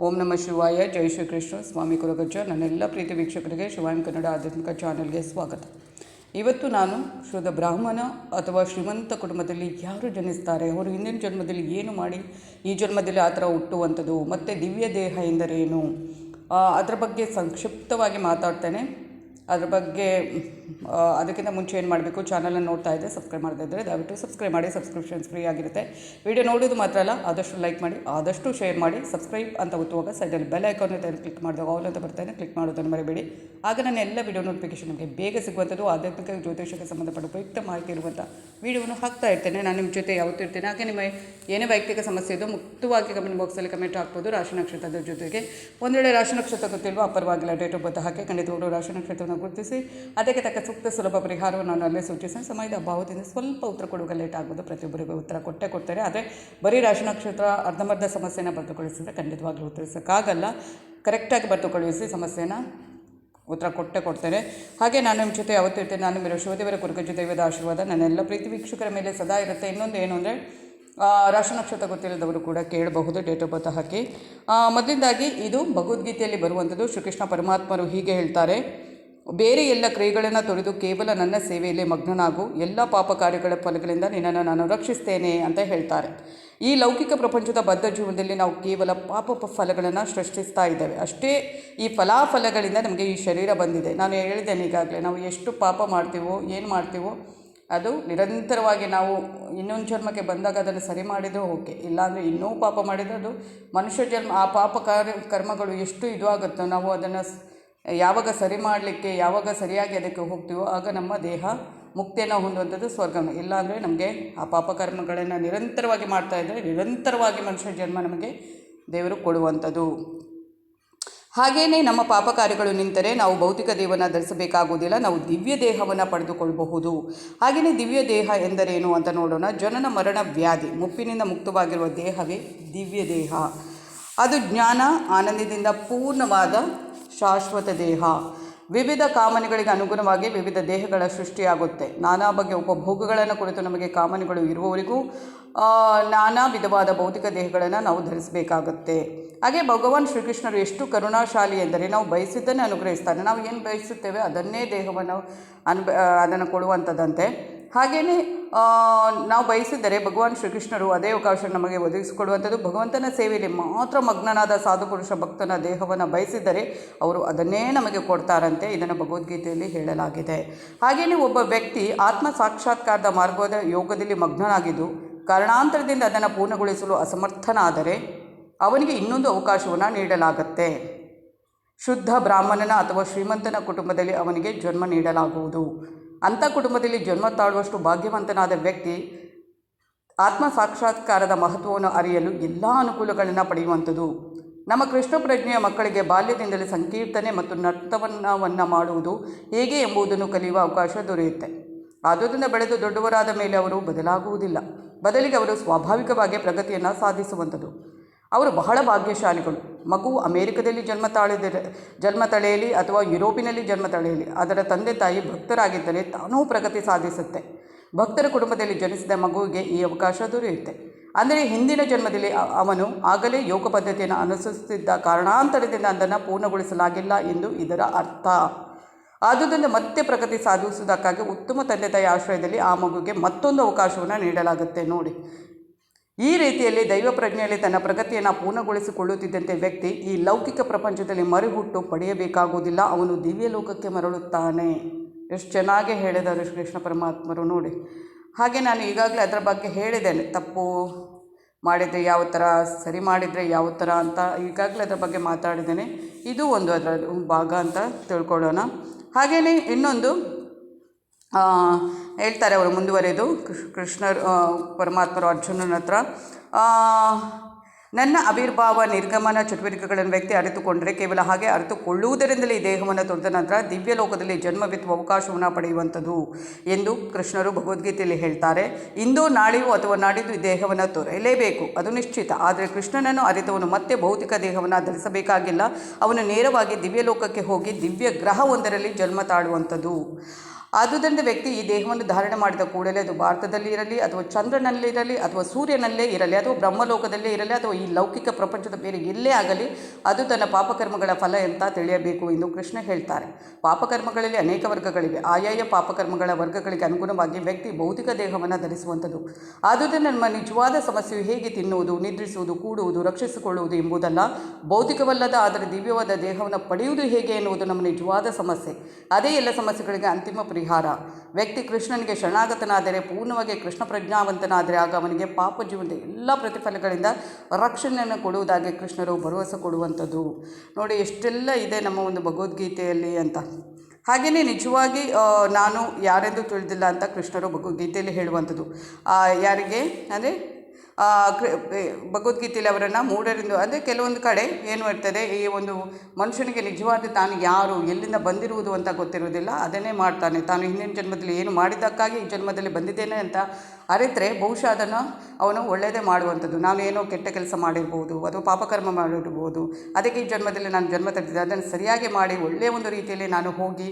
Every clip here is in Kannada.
ಓಂ ನಮ ಶಿವಾಯ, ಜೈ ಶ್ರೀ ಕೃಷ್ಣ ಸ್ವಾಮಿ ಕುಲಗಜ್ಜ, ನನ್ನೆಲ್ಲ ಪ್ರೀತಿ ವೀಕ್ಷಕರಿಗೆ ಶಿವಾಯಂ ಕನ್ನಡ ಆಧ್ಯಾತ್ಮಿಕ ಚಾನೆಲ್ಗೆ ಸ್ವಾಗತ. ಇವತ್ತು ನಾನು ಶುದ್ಧ ಬ್ರಾಹ್ಮಣ ಅಥವಾ ಶ್ರೀಮಂತ ಕುಟುಂಬದಲ್ಲಿ ಯಾರು ಜನಿಸ್ತಾರೆ, ಅವರು ಹಿಂದಿನ ಜನ್ಮದಲ್ಲಿ ಏನು ಮಾಡಿ, ಈ ಜನ್ಮದಲ್ಲಿ ಆ ಥರ ಹುಟ್ಟುವಂಥದ್ದು, ಮತ್ತು ದಿವ್ಯ ದೇಹ ಎಂದರೇನು ಅದರ ಬಗ್ಗೆ ಸಂಕ್ಷಿಪ್ತವಾಗಿ ಮಾತಾಡ್ತೇನೆ. ಅದ್ರ ಬಗ್ಗೆ ಅದಕ್ಕಿಂತ ಮುಂಚೆ ಏನು ಮಾಡಬೇಕು ಚಾನಲನ್ನು ನೋಡ್ತಾ ಇದ್ದರೆ ಸಬ್ಸ್ಕ್ರೈಬ್ ಮಾಡ್ತಾ ಇದ್ದರೆ ದಯವಿಟ್ಟು ಸಬ್ಸ್ಕ್ರೈಬ್ ಮಾಡಿ ಸಬ್ಸ್ಕ್ರಿಪ್ಷನ್ಸ್ ಫ್ರೀ ಆಗಿರುತ್ತೆ. ವಿಡಿಯೋ ನೋಡೋದು ಮಾತ್ರ ಅಲ್ಲ, ಆದಷ್ಟು ಲೈಕ್ ಮಾಡಿ, ಆದಷ್ಟು ಶೇರ್ ಮಾಡಿ ಸಬ್ಸ್ಕ್ರೈಬ್ ಅಂತ ಒತ್ತುವಾಗ ಸೈಡಲ್ಲಿ ಬೆಲ್ ಐಕಾನ್ ಅಂತ ಕ್ಲಿಕ್ ಮಾಡಿದಾಗ ಆಲ್ ಅಂತ ಬರ್ತಾನೆ ಕ್ಲಿಕ್ ಮಾಡೋದನ್ನು ಮರಿಬೇಡಿ. ಆಗ ನಾನು ಎಲ್ಲ ವಿಡಿಯೋ ನೋಟಿಫಿಕೇಶನ್ ನಿಮಗೆ ಬೇಗ ಸಿಗುವಂಥದ್ದು, ಆಧ್ಯಾತ್ಮಿಕ ಜ್ಯೋತಿಷಕ್ಕೆ ಸಂಬಂಧಪಟ್ಟ ಉಪಯುಕ್ತ ಮಾಹಿತಿ ಇರುವಂಥ ವಿಡಿಯೋವನ್ನು ಹಾಕ್ತಾ ಇರ್ತೇನೆ. ನಾನು ನಿಮ್ಮ ಜೊತೆ ಯಾವತ್ತೂ ಇರ್ತೇನೆ. ಹಾಗೆ ನಿಮ್ಮ ಏನೇ ವೈಯಕ್ತಿಕ ಸಮಸ್ಯೆ ಇದೋ ಮುಕ್ತವಾಗಿ ಕಮೆಂಟ್ ಬಾಕ್ಸಲ್ಲಿ ಕಮೆಂಟ್ ಹಾಕ್ಬೋದು. ರಾಶಿ ನಕ್ಷತ್ರದ ಜೊತೆಗೆ ಒಂದು ವೇಳೆ ರಾಶಿ ನಕ್ಷತ್ರ ಗೊತ್ತಿಲ್ವೋ ಅಪರವಾಗಿಲ್ಲ ಡೇಟ್ ಆಫ್ ಬರ್ತ್ ಹಾಕಿ ಖಂಡಿತವಾಗ್ಲೂ ರಾಶಿ ನಕ್ಷತ್ರವನ್ನು ಗುರುತಿಸಿ, ಅದಕ್ಕೆ ತಕ್ಕ ಸೂಕ್ತ ಸುಲಭ ಪರಿಹಾರವನ್ನು ನಾನು ಅಲ್ಲೇ ಸೂಚಿಸ್ತೇನೆ ಸಮಯದ ಅಭಾವದಿಂದ ಸ್ವಲ್ಪ ಉತ್ತರ ಕೊಡುವಾಗ ಲೇಟ್ ಆಗ್ಬೋದು ಪ್ರತಿಯೊಬ್ಬರಿಗೂ ಉತ್ತರ ಕೊಟ್ಟೆ ಕೊಡ್ತಾರೆ. ಆದರೆ ಬರೀ ರಾಶಿ ನಕ್ಷತ್ರ ಅರ್ಧಂಬರ್ಧ ಸಮಸ್ಯೆನ ಬರೆದುಕೊಳಿಸಿದ್ರೆ ಖಂಡಿತವಾಗ್ಲೂ ಉತ್ತರಿಸೋಕ್ಕಾಗಲ್ಲ. ಕರೆಕ್ಟಾಗಿ ಬರೆದುಕೊಳಿಸಿ ಸಮಸ್ಯೆನ ಉತ್ತರ ಕೊಟ್ಟೆ ಕೊಡ್ತೇನೆ ಹಾಗೆ ನಾನು ನಿಮ್ಮ ಜೊತೆ ಯಾವತ್ತೂ ಇರ್ತೇನೆ. ನಾನು ನಿಮ್ಮ ಶಿವದೇವರ ಕುರುಗಜ್ಜ ದೇವದ ಆಶೀರ್ವಾದ. ನನ್ನೆಲ್ಲ ಪ್ರೀತಿ ವೀಕ್ಷಕರ ಮೇಲೆ ಸದಾ ಇರುತ್ತೆ. ಇನ್ನೊಂದು ಏನು ಅಂದರೆ ರಾಶಿ ನಕ್ಷತ್ರ ಗೊತ್ತಿಲ್ಲದವರು ಕೂಡ ಕೇಳಬಹುದು, ಡೇಟ್ ಆಫ್ ಬರ್ತ್ ಹಾಕಿ. ಮೊದಲಿಂದಾಗಿ ಇದು ಭಗವದ್ಗೀತೆಯಲ್ಲಿ ಬರುವಂಥದ್ದು. ಶ್ರೀಕೃಷ್ಣ ಪರಮಾತ್ಮರು ಹೀಗೆ ಹೇಳ್ತಾರೆ. ಬೇರೆ ಎಲ್ಲ ಕ್ರಿಯೆಗಳನ್ನು ತೊರೆದು ಕೇವಲ ನನ್ನ ಸೇವೆಯಲ್ಲಿ ಮಗ್ನನಾಗು, ಎಲ್ಲ ಪಾಪ ಕಾರ್ಯಗಳ ಫಲಗಳಿಂದ ನಿನ್ನನ್ನು ನಾನು ರಕ್ಷಿಸ್ತೇನೆ ಅಂತ ಹೇಳ್ತಾರೆ. ಈ ಲೌಕಿಕ ಪ್ರಪಂಚದ ಬದ್ಧ ಜೀವನದಲ್ಲಿ ನಾವು ಕೇವಲ ಪಾಪ ಫಲಗಳನ್ನು ಸೃಷ್ಟಿಸ್ತಾ ಇದ್ದೇವೆ. ಅಷ್ಟೇ ಈ ಫಲಾಫಲಗಳಿಂದ ನಮಗೆ ಈ ಶರೀರ ಬಂದಿದೆ. ನಾನು ಹೇಳಿದ್ದೇನೆ ಈಗಾಗಲೇ, ನಾವು ಎಷ್ಟು ಪಾಪ ಮಾಡ್ತೀವೋ, ಏನು ಮಾಡ್ತೀವೋ, ಅದು ನಿರಂತರವಾಗಿ ನಾವು ಇನ್ನೊಂದು ಜನ್ಮಕ್ಕೆ ಬಂದಾಗ ಅದನ್ನು ಸರಿ ಮಾಡಿದರೂ ಓಕೆ. ಇಲ್ಲಾಂದರೆ ಇನ್ನೂ ಪಾಪ ಮಾಡಿದರೆ ಅದು ಮನುಷ್ಯ ಜನ್ಮ, ಆ ಪಾಪ ಕಾರ್ಯ, ಕರ್ಮಗಳು ಎಷ್ಟು ಇದು ಆಗುತ್ತೋ ನಾವು ಅದನ್ನು ಯಾವಾಗ ಸರಿ ಮಾಡಲಿಕ್ಕೆ, ಯಾವಾಗ ಸರಿಯಾಗಿ ಅದಕ್ಕೆ ಹೋಗ್ತೀವೋ ಆಗ ನಮ್ಮ ದೇಹ ಮುಕ್ತಿಯನ್ನು ಹೊಂದುವಂಥದ್ದು ಸ್ವರ್ಗಮ ಇಲ್ಲಾಂದರೆ ನಮಗೆ ಆ ಪಾಪಕರ್ಮಗಳನ್ನು ನಿರಂತರವಾಗಿ ಮಾಡ್ತಾ ಇದ್ದರೆ ನಿರಂತರವಾಗಿ ಮನುಷ್ಯ ಜನ್ಮ ನಮಗೆ ದೇವರು ಕೊಡುವಂಥದ್ದು. ಹಾಗೆಯೇ ನಮ್ಮ ಪಾಪ ಕಾರ್ಯಗಳು ನಿಂತರೆ ನಾವು ಭೌತಿಕ ದೇಹವನ್ನು ಧರಿಸಬೇಕಾಗುವುದಿಲ್ಲ, ನಾವು ದಿವ್ಯ ದೇಹವನ್ನು ಪಡೆದುಕೊಳ್ಳಬಹುದು ಹಾಗೆಯೇ ದಿವ್ಯ ದೇಹ ಎಂದರೇನು ಅಂತ ನೋಡೋಣ. ಜನನ ಮರಣ ವ್ಯಾಧಿ, ಮುಪ್ಪಿನಿಂದ ಮುಕ್ತವಾಗಿರುವ ದೇಹವೇ ದಿವ್ಯ ದೇಹ. ಅದು ಜ್ಞಾನ, ಆನಂದದಿಂದ ಪೂರ್ಣವಾದ ಶಾಶ್ವತ ದೇಹ. ವಿವಿಧ ಕಾಮನೆಗಳಿಗೆ ಅನುಗುಣವಾಗಿ ವಿವಿಧ ದೇಹಗಳ ಸೃಷ್ಟಿಯಾಗುತ್ತೆ. ನಾನಾ ಬಗೆಯ ಉಪಭೋಗಗಳನ್ನು ಕುರಿತು ನಮಗೆ ಕಾಮನೆಗಳು ಇರುವವರಿಗೂ ನಾನಾ ವಿಧವಾದ ಭೌತಿಕ ದೇಹಗಳನ್ನು ನಾವು ಧರಿಸಬೇಕಾಗುತ್ತೆ. ಹಾಗೆ ಭಗವಾನ್ ಶ್ರೀಕೃಷ್ಣರು ಎಷ್ಟು ಕರುಣಾಶಾಲಿ ಎಂದರೆ ನಾವು ಬಯಸಿದ್ದನ್ನೇ ಅನುಗ್ರಹಿಸ್ತಾರೆ. ನಾವು ಏನು ಬಯಸುತ್ತೇವೆ ಅದನ್ನೇ ದೇಹವನ್ನು ಅನ್ಬ ಅದನ್ನು ಕೊಡುವಂಥದ್ದಂತೆ. ಹಾಗೆಯೇ ನಾವು ಬಯಸಿದರೆ ಭಗವಾನ್ ಶ್ರೀಕೃಷ್ಣರು ಅದೇ ಅವಕಾಶ ನಮಗೆ ಒದಗಿಸಿಕೊಡುವಂಥದ್ದು. ಭಗವಂತನ ಸೇವೆಯಲ್ಲಿ ಮಾತ್ರ ಮಗ್ನನಾದ ಸಾಧುಪುರುಷ ಭಕ್ತನ ದೇಹವನ್ನು ಬಯಸಿದರೆ ಅವರು ಅದನ್ನೇ ನಮಗೆ ಕೊಡ್ತಾರಂತೆ. ಇದನ್ನು ಭಗವದ್ಗೀತೆಯಲ್ಲಿ ಹೇಳಲಾಗಿದೆ. ಹಾಗೆಯೇ ಒಬ್ಬ ವ್ಯಕ್ತಿ ಆತ್ಮ ಸಾಕ್ಷಾತ್ಕಾರದ ಮಾರ್ಗದ ಯೋಗದಲ್ಲಿ ಮಗ್ನನಾಗಿದ್ದು, ಕಾರಣಾಂತರದಿಂದ ಅದನ್ನು ಪೂರ್ಣಗೊಳಿಸಲು ಅಸಮರ್ಥನಾದರೆ ಅವನಿಗೆ ಇನ್ನೊಂದು ಅವಕಾಶವನ್ನು ನೀಡಲಾಗತ್ತೆ. ಶುದ್ಧ ಬ್ರಾಹ್ಮಣನ ಅಥವಾ ಶ್ರೀಮಂತನ ಕುಟುಂಬದಲ್ಲಿ ಅವನಿಗೆ ಜನ್ಮ ನೀಡಲಾಗುವುದು. ಅಂಥ ಕುಟುಂಬದಲ್ಲಿ ಜನ್ಮ ತಾಳುವಷ್ಟು ಭಾಗ್ಯವಂತನಾದ ವ್ಯಕ್ತಿ ಆತ್ಮ ಸಾಕ್ಷಾತ್ಕಾರದ ಮಹತ್ವವನ್ನು ಅರಿಯಲು ಎಲ್ಲ ಅನುಕೂಲಗಳನ್ನು ಪಡೆಯುವಂಥದ್ದು. ನಮ್ಮ ಕೃಷ್ಣ ಪ್ರಜ್ಞೆಯ ಮಕ್ಕಳಿಗೆ ಬಾಲ್ಯದಿಂದಲೇ ಸಂಕೀರ್ತನೆ ಮತ್ತು ನರ್ತನವನ್ನು ಮಾಡುವುದು ಹೇಗೆ ಎಂಬುದನ್ನು ಕಲಿಯುವ ಅವಕಾಶ ದೊರೆಯುತ್ತೆ. ಆದುದರಿಂದ ಬೆಳೆದು ದೊಡ್ಡವರಾದ ಮೇಲೆ ಅವರು ಬದಲಾಗುವುದಿಲ್ಲ. ಬದಲಿಗೆ ಅವರು ಸ್ವಾಭಾವಿಕವಾಗಿ ಪ್ರಗತಿಯನ್ನು ಸಾಧಿಸುವಂಥದ್ದು. ಅವರು ಬಹಳ ಭಾಗ್ಯಶಾಲಿಗಳು. ಮಗು ಅಮೇರಿಕದಲ್ಲಿ ಜನ್ಮ ತಾಳಿದರೆ, ಜನ್ಮ ತಳೆಯಲಿ ಅಥವಾ ಯುರೋಪಿನಲ್ಲಿ ಜನ್ಮ ತಳೆಯಲಿ, ಅದರ ತಂದೆ ತಾಯಿ ಭಕ್ತರಾಗಿದ್ದರೆ ತಾನೂ ಪ್ರಗತಿ ಸಾಧಿಸುತ್ತೆ. ಭಕ್ತರ ಕುಟುಂಬದಲ್ಲಿ ಜನಿಸಿದ ಮಗುವಿಗೆ ಈ ಅವಕಾಶ ದೊರೆಯುತ್ತೆ. ಅಂದರೆ ಹಿಂದಿನ ಜನ್ಮದಲ್ಲಿ ಅವನು ಆಗಲೇ ಯೋಗ ಪದ್ಧತಿಯನ್ನು ಅನುಸರಿಸುತ್ತಿದ್ದ ಕಾರಣಾಂತರದಿಂದ ಅದನ್ನು ಪೂರ್ಣಗೊಳಿಸಲಾಗಿಲ್ಲ ಎಂದು ಇದರ ಅರ್ಥ. ಆದುದರಿಂದ ಮತ್ತೆ ಪ್ರಗತಿ ಸಾಧಿಸುವುದಕ್ಕಾಗಿ ಉತ್ತಮ ತಂದೆ ತಾಯಿ ಆಶ್ರಯದಲ್ಲಿ ಆ ಮಗುಗೆ ಮತ್ತೊಂದು ಅವಕಾಶವನ್ನು ನೀಡಲಾಗುತ್ತೆ. ನೋಡಿ ಈ ರೀತಿಯಲ್ಲಿ ದೈವ ಪ್ರಜ್ಞೆಯಲ್ಲಿ ತನ್ನ ಪ್ರಗತಿಯನ್ನು ಪೂರ್ಣಗೊಳಿಸಿಕೊಳ್ಳುತ್ತಿದ್ದಂತೆ ವ್ಯಕ್ತಿ ಈ ಲೌಕಿಕ ಪ್ರಪಂಚದಲ್ಲಿ ಮರುಹುಟ್ಟು ಪಡೆಯಬೇಕಾಗುವುದಿಲ್ಲ. ಅವನು ದಿವ್ಯ ಲೋಕಕ್ಕೆ ಮರಳುತ್ತಾನೆ. ಎಷ್ಟು ಚೆನ್ನಾಗಿ ಹೇಳಿದರು ಶ್ರೀಕೃಷ್ಣ ಪರಮಾತ್ಮರು ನೋಡಿ. ಹಾಗೆ ನಾನು ಈಗಾಗಲೇ ಅದರ ಬಗ್ಗೆ ಹೇಳಿದ್ದೇನೆ. ತಪ್ಪು ಮಾಡಿದರೆ ಯಾವ ಥರ, ಸರಿ ಮಾಡಿದರೆ ಯಾವ ಥರ ಅಂತ ಈಗಾಗಲೇ ಅದರ ಬಗ್ಗೆ ಮಾತಾಡಿದ್ದೇನೆ. ಇದು ಒಂದು ಅದರ ಭಾಗ ಅಂತ ತಿಳ್ಕೊಳ್ಳೋಣ. ಹಾಗೆಯೇ ಇನ್ನೊಂದು ಹೇಳ್ತಾರೆ ಅವರು ಮುಂದುವರೆದು ಕೃಷ್ ಕೃಷ್ಣ ಪರಮಾತ್ಮರು ಅರ್ಜುನನ ಹತ್ರ. ನನ್ನ ಆವಿರ್ಭಾವ ನಿರ್ಗಮನ, ಚಟುವಟಿಕೆಗಳನ್ನು ವ್ಯಕ್ತಿ ಅರಿತುಕೊಂಡರೆ ಕೇವಲ ಹಾಗೆ ಅರಿತುಕೊಳ್ಳುವುದರಿಂದಲೇ ಈ ದೇಹವನ್ನು ತೊರೆದ ನಂತರ ದಿವ್ಯ ಲೋಕದಲ್ಲಿ ಜನ್ಮವಿತ್ವ ಅವಕಾಶವನ್ನು ಪಡೆಯುವಂಥದ್ದು ಎಂದು ಕೃಷ್ಣರು ಭಗವದ್ಗೀತೆಯಲ್ಲಿ ಹೇಳ್ತಾರೆ. ಇಂದು ನಾಳೆಯೂ ಅಥವಾ ನಾಡಿದ್ದು ಈ ದೇಹವನ್ನು ತೊರೆಯಲೇಬೇಕು, ಅದು ನಿಶ್ಚಿತ. ಆದರೆ ಕೃಷ್ಣನನ್ನು ಅರಿತವನು ಮತ್ತೆ ಭೌತಿಕ ದೇಹವನ್ನು ಧರಿಸಬೇಕಾಗಿಲ್ಲ. ಅವನು ನೇರವಾಗಿ ದಿವ್ಯ ಲೋಕಕ್ಕೆ ಹೋಗಿ ದಿವ್ಯ ಗ್ರಹವೊಂದರಲ್ಲಿ ಜನ್ಮ ತಾಳುವಂಥದ್ದು. ಆದುದರಿಂದ ವ್ಯಕ್ತಿ ಈ ದೇಹವನ್ನು ಧಾರಣೆ ಮಾಡಿದ ಕೂಡಲೇ ಅದು ಭಾರತದಲ್ಲಿ ಇರಲಿ, ಅಥವಾ ಚಂದ್ರನಲ್ಲಿರಲಿ ಅಥವಾ ಸೂರ್ಯನಲ್ಲೇ ಇರಲಿ, ಅಥವಾ ಬ್ರಹ್ಮಲೋಕದಲ್ಲೇ ಇರಲಿ, ಅಥವಾ ಈ ಲೌಕಿಕ ಪ್ರಪಂಚದ ಬೇರೆ ಎಲ್ಲೇ ಆಗಲಿ, ಅದು ತನ್ನ ಪಾಪಕರ್ಮಗಳ ಫಲ ಎಂತ ತಿಳಿಯಬೇಕು ಎಂದು ಕೃಷ್ಣ ಹೇಳ್ತಾರೆ. ಪಾಪಕರ್ಮಗಳಲ್ಲಿ ಅನೇಕ ವರ್ಗಗಳಿವೆ. ಆಯಾಯ ಪಾಪಕರ್ಮಗಳ ವರ್ಗಗಳಿಗೆ ಅನುಗುಣವಾಗಿ ವ್ಯಕ್ತಿ ಭೌತಿಕ ದೇಹವನ್ನು ಧರಿಸುವಂಥದ್ದು. ಆದುದರಿಂದ ನಮ್ಮ ನಿಜವಾದ ಸಮಸ್ಯೆಯು ಹೇಗೆ ತಿನ್ನುವುದು, ನಿದ್ರಿಸುವುದು, ಕೂಡುವುದು, ರಕ್ಷಿಸಿಕೊಳ್ಳುವುದು ಎಂಬುದಲ್ಲ, ಭೌತಿಕವಲ್ಲದ ಆದರೆ ದಿವ್ಯವಾದ ದೇಹವನ್ನು ಪಡೆಯುವುದು ಹೇಗೆ ಎನ್ನುವುದು ನಮ್ಮ ನಿಜವಾದ ಸಮಸ್ಯೆ. ಅದೇ ಎಲ್ಲ ಸಮಸ್ಯೆಗಳಿಗೆ ಅಂತಿಮ ಪರಿಹಾರ. ವ್ಯಕ್ತಿ ಕೃಷ್ಣನಿಗೆ ಶರಣಾಗತನಾದರೆ, ಪೂರ್ಣವಾಗಿ ಕೃಷ್ಣ ಪ್ರಜ್ಞಾವಂತನಾದರೆ, ಆಗ ಅವನಿಗೆ ಪಾಪ ಜೀವನದ ಎಲ್ಲ ಪ್ರತಿಫಲಗಳಿಂದ ರಕ್ಷಣೆಯನ್ನು ಕೊಡುವುದಾಗಿ ಕೃಷ್ಣರು ಭರವಸೆ ಕೊಡುವಂಥದ್ದು. ನೋಡಿ, ಎಷ್ಟೆಲ್ಲ ಇದೆ ನಮ್ಮ ಒಂದು ಭಗವದ್ಗೀತೆಯಲ್ಲಿ ಅಂತ. ಹಾಗೆಯೇ ನಿಜವಾಗಿ ನಾನು ಯಾರೆಂದು ತಿಳಿದಿಲ್ಲ ಅಂತ ಕೃಷ್ಣರು ಭಗವದ್ಗೀತೆಯಲ್ಲಿ ಹೇಳುವಂಥದ್ದು. ಯಾರಿಗೆ? ಅಂದರೆ ಭಗವದ್ಗೀತೆಯಲ್ಲಿ ಅವರನ್ನು ಮೂಢರಿಂದ ಅಂದರೆ ಕೆಲವೊಂದು ಕಡೆ ಏನು ಇರ್ತದೆ, ಈ ಒಂದು ಮನುಷ್ಯನಿಗೆ ನಿಜವಾದ ತಾನು ಯಾರು, ಎಲ್ಲಿಂದ ಬಂದಿರುವುದು ಅಂತ ಗೊತ್ತಿರುವುದಿಲ್ಲ, ಅದನ್ನೇ ಮಾಡ್ತಾನೆ. ತಾನು ಹಿಂದಿನ ಜನ್ಮದಲ್ಲಿ ಏನು ಮಾಡಿದ್ದಕ್ಕಾಗಿ ಈ ಜನ್ಮದಲ್ಲಿ ಬಂದಿದ್ದೇನೆ ಅಂತ ಅರಿತರೆ ಬಹುಶಃ ಅದನ್ನು ಅವನು ಒಳ್ಳೆಯದೇ ಮಾಡುವಂಥದ್ದು. ನಾನು ಏನೋ ಕೆಟ್ಟ ಕೆಲಸ ಮಾಡಿರ್ಬೋದು, ಅಥವಾ ಪಾಪಕರ್ಮ ಮಾಡಿರ್ಬೋದು, ಅದಕ್ಕೆ ಈ ಜನ್ಮದಲ್ಲಿ ನಾನು ಜನ್ಮ ತಟ್ಟಿದ್ದೆ ಅದನ್ನು ಸರಿಯಾಗಿ ಮಾಡಿ ಒಳ್ಳೆಯ ಒಂದು ರೀತಿಯಲ್ಲಿ ನಾನು ಹೋಗಿ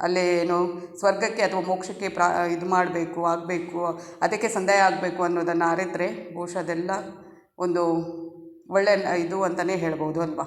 ಅಲ್ಲೇ ಏನು ಸ್ವರ್ಗಕ್ಕೆ ಅಥವಾ ಮೋಕ್ಷಕ್ಕೆ ಪ್ರಾ, ಇದು ಮಾಡಬೇಕು, ಆಗಬೇಕು, ಅದಕ್ಕೆ ಸಂದಾಯ ಆಗಬೇಕು ಅನ್ನೋದನ್ನು ಅರಿತರೆ ಬಹುಶಃ ಅದೆಲ್ಲ ಒಂದು ಒಳ್ಳೆಯ ಇದು ಅಂತಲೇ ಹೇಳ್ಬೋದು ಅಲ್ವಾ?